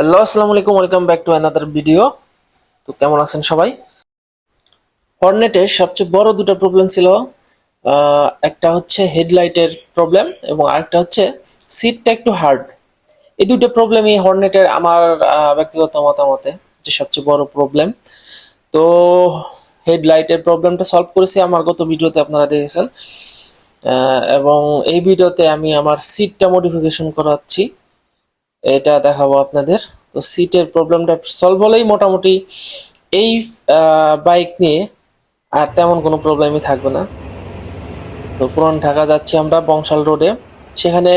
Hello, আসসালামু আলাইকুম, welcome back to another video তো কেমন আছেন সবাই? হর্নেটের সবচেয়ে বড় দুটো প্রবলেম ছিল একটা হচ্ছে হেডলাইটের প্রবলেম এবং আরেকটা হচ্ছে সিটটা একটু হার্ড এই দুটো প্রবলেমই হর্নেটের আমার ব্যক্তিগত মতামতে যে সবচেয়ে বড় প্রবলেম তো হেডলাইটের প্রবলেমটা সলভ করেছি আমার গত ভিডিওতে আপনারা দেখেছেন। এবং এই ভিডিওতে আমি আমার সিটটা মডিফিকেশন করাচ্ছি। এটা দেখাবো আপনাদের। তো সিটের প্রবলেমটা সলভ হলেই মোটামুটি এই বাইক নিয়ে আর তেমন কোনো প্রবলেমই থাকবে না। তো পুরান ঢাকা যাচ্ছি আমরা বংশাল রোডে সেখানে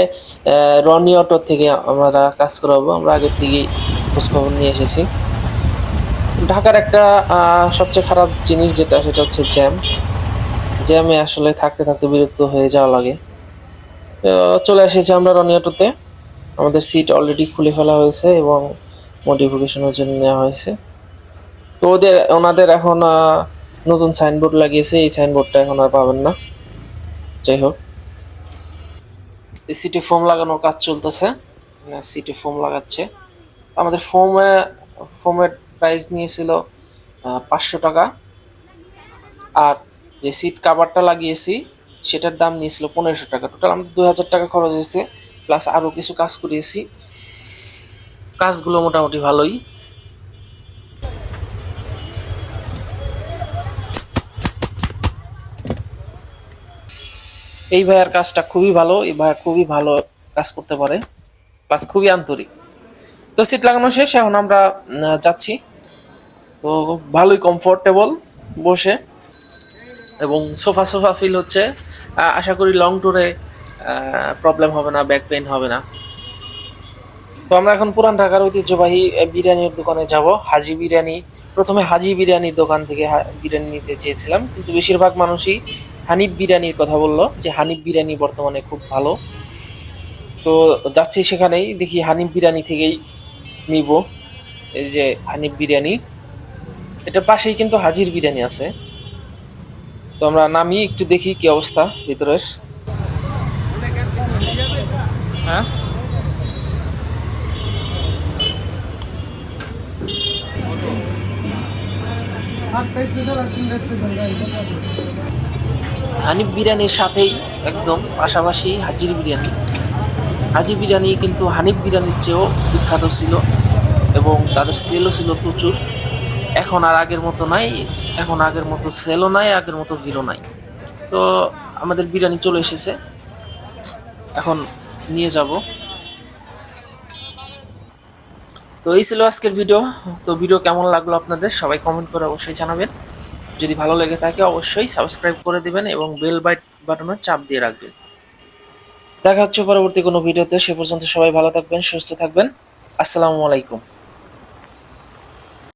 রনি অটো থেকে আমরা কাজ করাবো। আমরা আগের থেকেই খোঁজখবর নিয়ে এসেছি। ঢাকার একটা সবচেয়ে খারাপ জিনিস যেটা, সেটা হচ্ছে জ্যাম জ্যামে আসলে থাকতে থাকতে বিরক্ত হয়ে যাওয়া লাগে। চলে এসেছি আমরা রনি অটোতে আমাদের সিট অলরেডি খুলে ফেলা হয়েছে এবং মডিফিকেশনের জন্য নেওয়া হয়েছে। তো ওদের, ওনাদের এখন নতুন সাইনবোর্ড লাগিয়েছে, এই সাইনবোর্ডটা এখন আর পাবেন না। যাই হোক। সিটে ফোম লাগানোর কাজ চলতেছে। সিটে ফোম লাগাচ্ছে। আমাদের ফোমে ফোমের প্রাইস নিয়েছিল পাঁচশো টাকা। আর যে সিট কাভারটা লাগিয়েছি, সেটার দাম নিয়েছিল পনেরোশো টাকা। টোটাল আমাদের দুই হাজার টাকা খরচ হয়েছে। প্লাস আরও কিছু কাজ করিয়েছি। কাজগুলো মোটামুটি ভালোই। এই ভাইয়ার কাজটা খুবই ভালো, এই ভাইয়া খুবই ভালো কাজ করতে পারে। প্লাস খুবই আন্তরিক। তো সিট লাগানো শেষ, এখন আমরা যাচ্ছি। তো ভালোই কমফোর্টেবল বসে। এবং সোফা সোফা ফিল হচ্ছে। আশা করি লং ট্যুরে প্রবলেম হবে না ব্যাক পেইন হবে না। তো আমরা এখন পুরান ঢাকার ঐতিহ্যবাহী বিরিয়ানির দোকানে যাব। হাজি বিরিয়ানি, প্রথমে হাজি বিরিয়ানির দোকান থেকে বিরিয়ানি নিতে চেয়েছিলাম। কিন্তু বেশিরভাগ মানুষই হানিফ বিরিয়ানির কথা বলল যে, হানিফ বিরিয়ানি বর্তমানে খুব ভালো। তো যাচ্ছি সেখানেই, দেখি হানিফ বিরিয়ানি থেকেই নিব। এই যে হানিফ বিরিয়ানি। এটার পাশেই কিন্তু হাজির বিরিয়ানি আছে। তো আমরা নামি, একটু দেখি কি অবস্থা ভিতরের। হ্যাঁ? হানিফ বিরিয়ানির সাথেই একদম পাশাপাশি হাজির বিরিয়ানি। হাজি বিরিয়ানি কিন্তু হানিফ বিরিয়ানির চেয়েও বিখ্যাত ছিল এবং তাদের সেলও ছিল প্রচুর। এখন আর আগের মতো নাই, এখন আগের মতো সেলও নাই, আগের মতো ভিড়ও নাই। তো আমাদের বিরিয়ানি চলে এসেছে। এখন নিয়ে যাব। তো এই ছিল আজকের ভিডিও। তো ভিডিও কেমন লাগল আপনাদের সবাই কমেন্ট করে অবশ্যই জানাবেন। যদি ভালো লেগে থাকে অবশ্যই সাবস্ক্রাইব করে দিবেন এবং বেল বাইট বাটনে চাপ দিয়ে রাখবেন। দেখা হচ্ছে পরবর্তী কোনো ভিডিওতে। সে পর্যন্ত সবাই ভালো থাকবেন, সুস্থ থাকবেন। আসসালামু আলাইকুম।